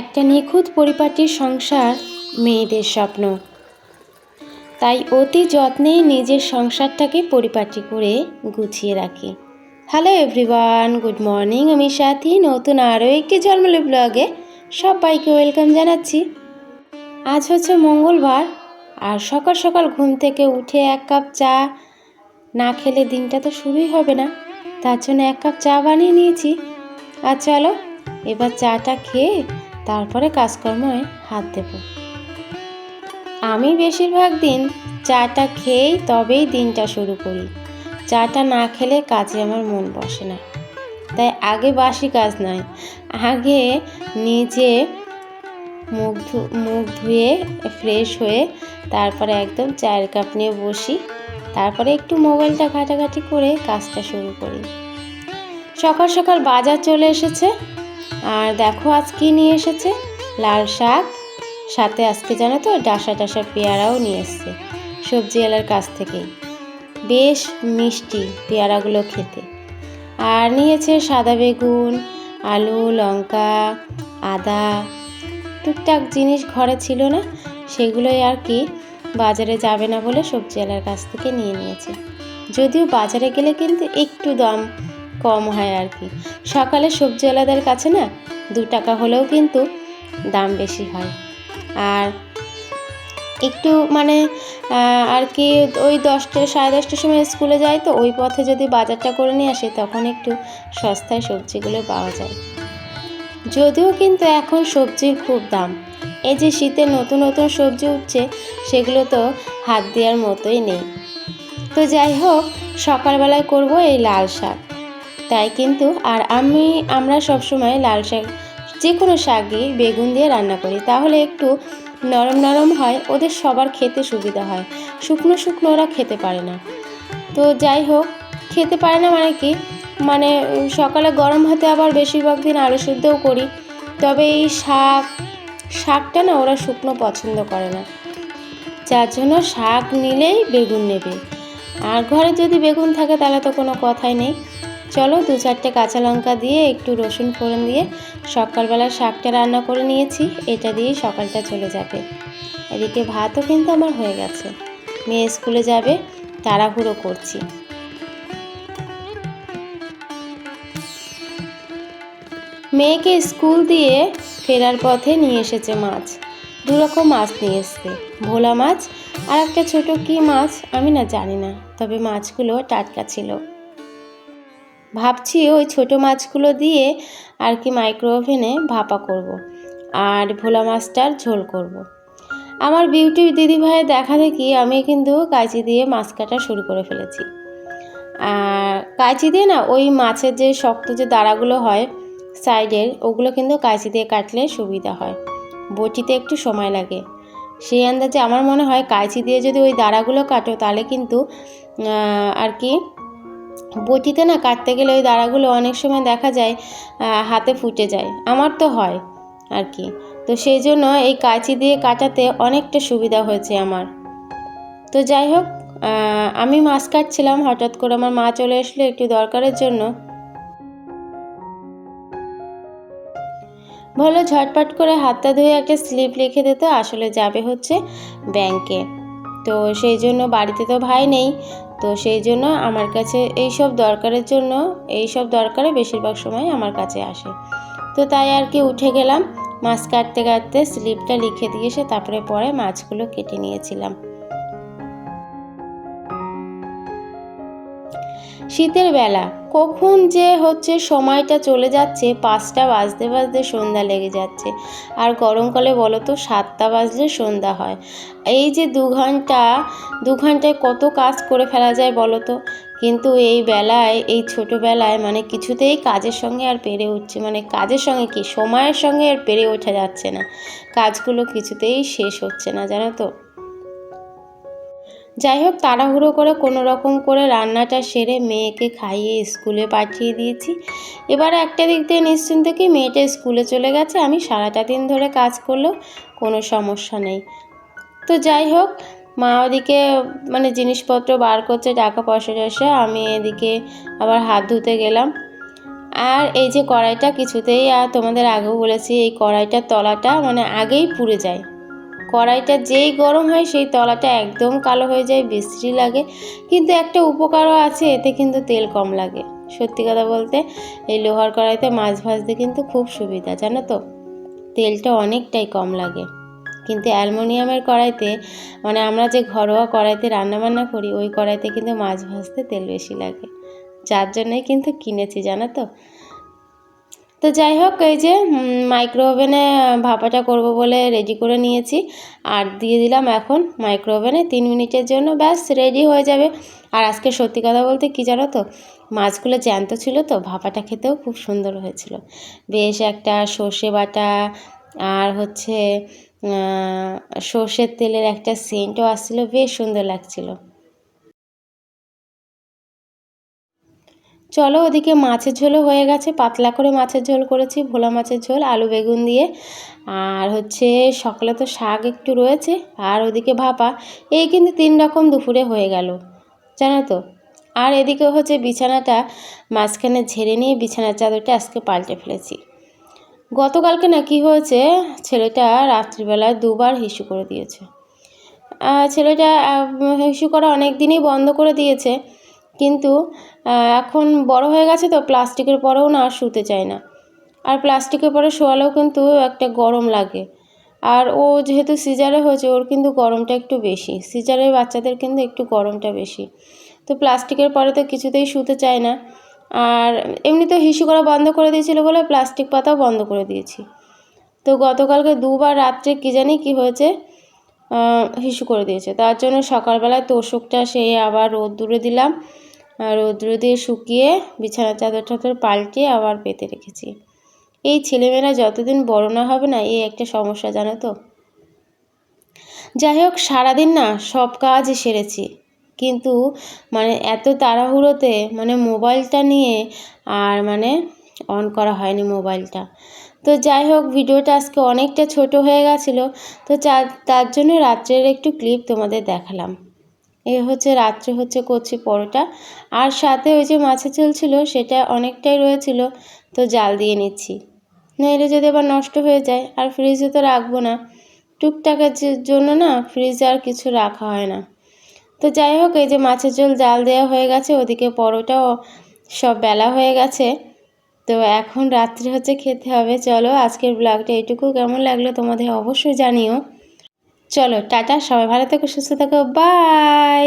একটা নিখুঁত পরিপাটির সংসার মেয়েদের স্বপ্ন। তাই অতি যত্নে নিজের সংসারটাকে পরিপাটি করে গুছিয়ে রাখি। হ্যালো এভরিওয়ান গুড মর্নিং আমি সাথী। নতুন আরও একটি জন্মলে ব্লগে সবাইকে ওয়েলকাম জানাচ্ছি। আজ হচ্ছে মঙ্গলবার, আর সকাল সকাল ঘুম থেকে উঠে এক কাপ চা না খেলে দিনটা তো শুরুই হবে না, তার জন্য এক কাপ চা বানিয়ে নিয়েছি। আর চলো, এবার চাটা খেয়ে তারপরে কাজকর্মে হাত দেব। আমি বেশিরভাগ দিন চাটা খেয়েই তবেই দিনটা শুরু করি। চাটা না খেলে কাজে আমার মন বসে না। তাই আগে বাসি কাজ নয়, আগে নিজে মুখ মুখ ধুয়ে ফ্রেশ হয়ে তারপরে একদম চায়ের কাপ নিয়ে বসি। তারপরে একটু মোবাইলটা ঘাটাঘাটি করে কাজটা শুরু করি। সকাল সকাল বাজার চলে এসেছে। আর দেখো আজ কী নিয়ে এসেছে লাল শাক, সাথে আজকে জানো তো ডাসা ডাসা পেয়ারাও নিয়ে এসছে সবজিওয়ালার কাছ থেকেই। বেশ মিষ্টি পেয়ারাগুলো খেতে। আর নিয়েছে সাদা বেগুন, আলু, লঙ্কা, আদা। টুকটাক জিনিস ঘরে ছিল না, সেগুলোই আর কি বাজারে যাবে না বলে সবজিওয়ালার কাছ থেকে নিয়ে নিয়েছে। যদিও বাজারে গেলে কিন্তু একটু দাম কম হয় আর কি। সকালে সবজিওয়ালাদের কাছে না, দু টাকা হলেও কিন্তু দাম বেশি হয়। আর একটু মানে আর কি ওই দশটা, সাড়ে দশটার সময় স্কুলে যাই তো, ওই পথে যদি বাজারটা করে নিয়ে আসি, তখন একটু সস্তায় সবজিগুলো পাওয়া যায়। যদিও কিন্তু এখন সবজির খুব দাম। এই যে শীতে নতুন নতুন সবজি উঠছে, সেগুলো তো হাত দেওয়ার মতোই নেই। তো যাই হোক, সকালবেলায় করব এই লাল শাক। তাই কিন্তু আর আমি, আমরা সবসময় লাল শাক যে কোনো শাকই বেগুন দিয়ে রান্না করি। তাহলে একটু নরম নরম হয়, ওদের সবার খেতে সুবিধা হয়। শুকনো শুকনো ওরা খেতে পারে না। তো যাই হোক, খেতে পারে না মানে কি? মানে সকালে গরম ভাতে আবার বেশিরভাগ দিন আলু সেদ্ধও করি। তবে এই শাক, শাকটা না ওরা শুকনো পছন্দ করে না। যার জন্য শাক নিলেই বেগুন নেবে। আর ঘরে যদি বেগুন থাকে, তাহলে তো কোনো কথাই নেই। চলো দু চারটে কাঁচা লঙ্কা দিয়ে একটু রসুন ফোড়ন দিয়ে সকালবেলা শাকটা রান্না করে নিয়েছি। এটা দিয়েই সকালটা চলে যাবে। এদিকে ভাতও কিন্তু আমার হয়ে গেছে। মেয়ে স্কুলে যাবে, তাড়াহুড়ো করছি। মেয়েকে স্কুল দিয়ে ফেরার পথে নিয়ে এসেছে মাছ। দু রকম মাছ নিয়ে এসছে। ভোলা মাছ আর একটা ছোট কি মাছ আমি না জানি না, তবে মাছগুলো টাটকা ছিল। ভাবছি ওই ছোট মাছগুলো দিয়ে আর কি মাইক্রো ওভেনে ভাপা করব। আর ভোলা মাছটার ঝোল করব। আমার বিউটি দিদিভাইয়ের দেখা দেখি আমি কিন্তু কাঁচি দিয়ে মাছ কাটা শুরু করে ফেলেছি আর কাঁচি দিয়ে না ওই মাছের যে শক্ত যে দাঁড়াগুলো হয় সাইডের, ওগুলো কিন্তু কাঁচি দিয়ে কাটলে সুবিধা হয় বটিতে একটু সময় লাগে সেই আন্দাজে আমার মনে হয় কাঁচি দিয়ে যদি ওই দাঁড়াগুলো কাটো তাহলে কিন্তু আর কি বটিতে না কাটতে গেলে ওই দাঁড়াগুলো অনেক সময় দেখা যায় হাতে ফুটে যায়। আমার তো হয় আর কি। তো সেই জন্য এই কাঁচি দিয়ে কাটাতে অনেকটা সুবিধা হয়েছে আমার। তো যাই হোক আমি মাছ কাটছিলাম, হঠাৎ করে আমার মা চলে আসলো একটু দরকারের জন্য। ভালো ঝটপট করে হাতটা ধুয়ে একটা স্লিপ লিখে দিতে আসলে যাবে হচ্ছে ব্যাংকে। তো সেই জন্য বাড়িতে তো ভাই নেই তো সেই জন্য আমার কাছে এই সব দরকারের জন্য এই সব দরকারে বেশিরভাগ সময় আমার কাছে আসে। তো তাই আর কি উঠে গেলাম, মাছ কাটতে কাটতে স্লিপটা লিখে দিয়ে এসে তারপরে পরে মাছগুলো কেটে নিয়েছিলাম। শীতের বেলা। কখন যে হচ্ছে সময়টা চলে যাচ্ছে, পাঁচটা বাজতে বাজতে সন্ধ্যা লেগে যাচ্ছে। আর গরমকালে বলো তো, সাতটা বাজলে সন্ধ্যা হয়। এই যে দু ঘণ্টা, দু ঘন্টায় কত কাজ করে ফেলা যায় বলো তো? কিন্তু এই বেলায়, এই ছোটোবেলায় মানে কিছুতেই কাজের সঙ্গে আর পেরে উঠছে মানে কাজের সঙ্গে কি? সময়ের সঙ্গে আর পেরে ওঠা যাচ্ছে না। কাজগুলো কিছুতেই শেষ হচ্ছে না, জানো তো? যাই হোক তাড়াহুড়ো করে কোনো রকম করে রান্নাটা সেরে মেয়েকে খাইয়ে স্কুলে পাঠিয়ে দিয়েছি। এবার একটা দিক দিয়ে নিশ্চিন্ত কি মেয়েটা স্কুলে চলে গেছে, আমি সারাটা দিন ধরে কাজ করলেও কোনো সমস্যা নেই। তো যাই হোক মা ওদিকে মানে জিনিসপত্র বার করছে, টাকা পয়সা টয়সা, আমি এদিকে আবার হাত ধুতে গেলাম। আর এই যে কড়াইটা, কিছুতেই আর তোমাদের আগেও বলেছি, এই কড়াইটার তলাটা মানে আগেই পুড়ে যায়। কড়াইটা যেই গরম হয় সেই তলাটা একদম কালো হয়ে যায়, বিশ্রী লাগে। কিন্তু একটা উপকারও আছে, এতে কিন্তু তেল কম লাগে। সত্যি কথা বলতে, এই লোহার কড়াইতে মাছ ভাজতে কিন্তু খুব সুবিধা, জানো তো? তেলটা অনেকটাই কম লাগে। কিন্তু অ্যালমোনিয়ামের কড়াইতে মানে আমরা যে ঘরোয়া কড়াইতে রান্নাবান্না করি, ওই কড়াইতে কিন্তু মাছ ভাজতে তেল বেশি লাগে। যার জন্যই কিন্তু কিনেছি, জানো তো? তো যাই হোক, এই যে মাইক্রো ওভেনে ভাপাটা করব বলে রেডি করে নিয়েছি। আর দিয়ে দিলাম এখন মাইক্রো ওভেনে তিন মিনিটের জন্য, ব্যাস রেডি হয়ে যাবে। আর আজকে সত্যি কথা বলতে কী জানো তো, মাছগুলো জ্যান্ত ছিল তো, ভাপাটা খেতেও খুব সুন্দর হয়েছিল। বেশ একটা সর্ষে বাটা আর হচ্ছে সর্ষের তেলের একটা সেন্টও আসছিল, বেশ সুন্দর লাগছিল। চলো ওদিকে মাছের ঝোলও হয়ে গেছে। পাতলা করে মাছের ঝোল করেছি, ভোলা মাছের ঝোল, আলু বেগুন দিয়ে। আর হচ্ছে সকালে তো শাক একটু রয়েছে, আর ওদিকে ভাপা। এই কিন্তু তিন রকম দুপুরে হয়ে গেল, জানো তো? আর এদিকে হচ্ছে বিছানাটা মাঝখানে ঝেড়ে নিয়ে বিছানার চাদরটা আজকে পাল্টে ফেলেছি। গতকালকে না কি হয়েছে, ছেলেটা রাত্রিবেলা দুবার হিসু করে দিয়েছে। ছেলেটা হিসু করা অনেক দিনই বন্ধ করে দিয়েছে। কিন্তু এখন বড় হয়ে গেছে তো প্লাস্টিকের পরেও না আর শুতে চায় না। আর প্লাস্টিকের পরে শোয়ালেও কিন্তু একটা গরম লাগে। আর ও যেহেতু সিজারে হয়েছে, ওর কিন্তু গরমটা একটু বেশি। সিজারের বাচ্চাদের কিন্তু একটু গরমটা বেশি। তো প্লাস্টিকের পরে তো কিছুতেই শুতে চায় না। আর এমনি তো হিসু করা বন্ধ করে দিয়েছিল বলে প্লাস্টিক পাতাও বন্ধ করে দিয়েছি। তো গতকালকে দুবার রাত্রে কী জানি কী হয়েছে হিসু করে দিয়েছে। তার জন্য সকালবেলায় তোষকটা সে আবার রোদ্দুরে দিলাম। রৌদ্র দিয়ে শুকিয়ে বিছানার চাদর টাদর পাল্টে আবার পেতে রেখেছি। এই ছেলেমেয়েরা যতদিন বড় না হবে না, এই একটা সমস্যা, জানো তো? যাই হোক, সারাদিন না সব কাজ সেরেছি। কিন্তু মানে এত তাড়াহুড়োতে মানে মোবাইলটা নিয়ে আর মানে অন করা হয়নি মোবাইলটা। তো যাই হোক, ভিডিওটা আজকে অনেকটা ছোট হয়ে গেছিল। তো তার জন্য রাত্রের একটু ক্লিপ তোমাদের দেখালাম। এ হচ্ছে রাত্রে হচ্ছে করছি পরোটা। আর সাথে ওই যে মাছের ঝোল ছিল, সেটা অনেকটাই রয়েছিল, তো জাল দিয়ে নিচ্ছি। নইলে যদি আবার নষ্ট হয়ে যায়, আর ফ্রিজে তো রাখব না। টুকটাকের জন্য না ফ্রিজে আর কিছু রাখা হয় না। তো যাই হোক, এই যে মাছের ঝোল জাল দেওয়া হয়ে গেছে, ওদিকে পরোটাও সব বেলা হয়ে গেছে। তো এখন রাত্রে হচ্ছে খেতে হবে। চলো, আজকের ব্লগটা এটুকু কেমন লাগল তোমাদের অবশ্যই জানিও। চলো টাটা সবাই ভালো থেকো সুস্থ থাকো বাই